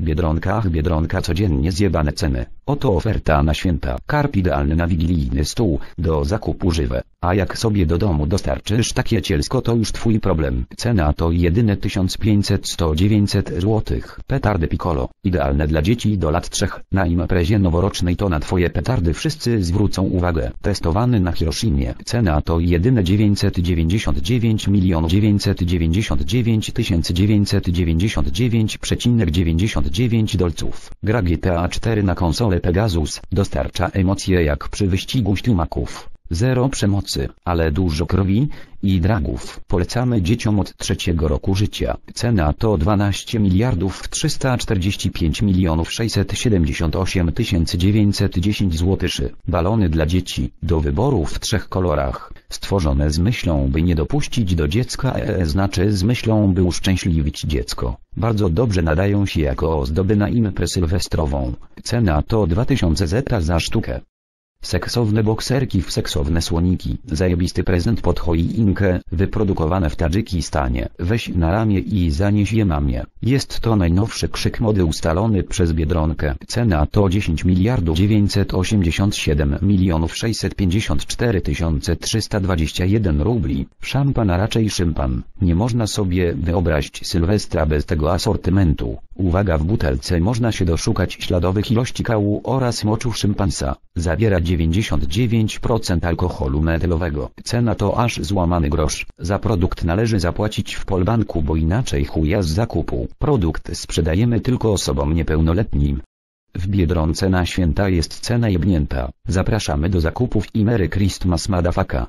Biedronkach Biedronka codziennie zjebane ceny. Oto oferta na święta. Karp idealny na wigilijny stół, do zakupu żywe. A jak sobie do domu dostarczysz takie cielsko to już twój problem. Cena to jedyne 1500-100-900 zł. Petardy Piccolo. Idealne dla dzieci do lat 3. Na imprezie noworocznej to na twoje petardy wszyscy zwrócą uwagę. Testowany na Hiroshimie. Cena to jedyne 999 999 999,99 dolców. Gra GTA 4 na konsolę Pegasus dostarcza emocje jak przy wyścigu ślimaków. Zero przemocy, ale dużo krwi i dragów. Polecamy dzieciom od trzeciego roku życia. Cena to 12 miliardów 345 milionów 678 910 złotyszy. Balony dla dzieci, do wyboru w trzech kolorach. Stworzone z myślą by nie dopuścić do dziecka EE znaczy z myślą by uszczęśliwić dziecko. Bardzo dobrze nadają się jako ozdoby na imprę sylwestrową. Cena to 2000 zeta za sztukę. Seksowne bokserki w seksowne słoniki. Zajebisty prezent pod choinkę, wyprodukowane w Tadżykistanie. Weź na ramię i zanieś je mamie. Jest to najnowszy krzyk mody ustalony przez Biedronkę. Cena to 10 miliardów 987 milionów 654 tysiące 321 rubli. Szampan a raczej szympan. Nie można sobie wyobrazić Sylwestra bez tego asortymentu. Uwaga w butelce można się doszukać śladowych ilości kału oraz moczu szympansa. Zawiera 99% alkoholu metylowego. Cena to aż złamany grosz. Za produkt należy zapłacić w Polbanku bo inaczej chuja z zakupu. Produkt sprzedajemy tylko osobom niepełnoletnim. W Biedronce na święta jest cena jebnięta. Zapraszamy do zakupów i Merry Christmas madafaka.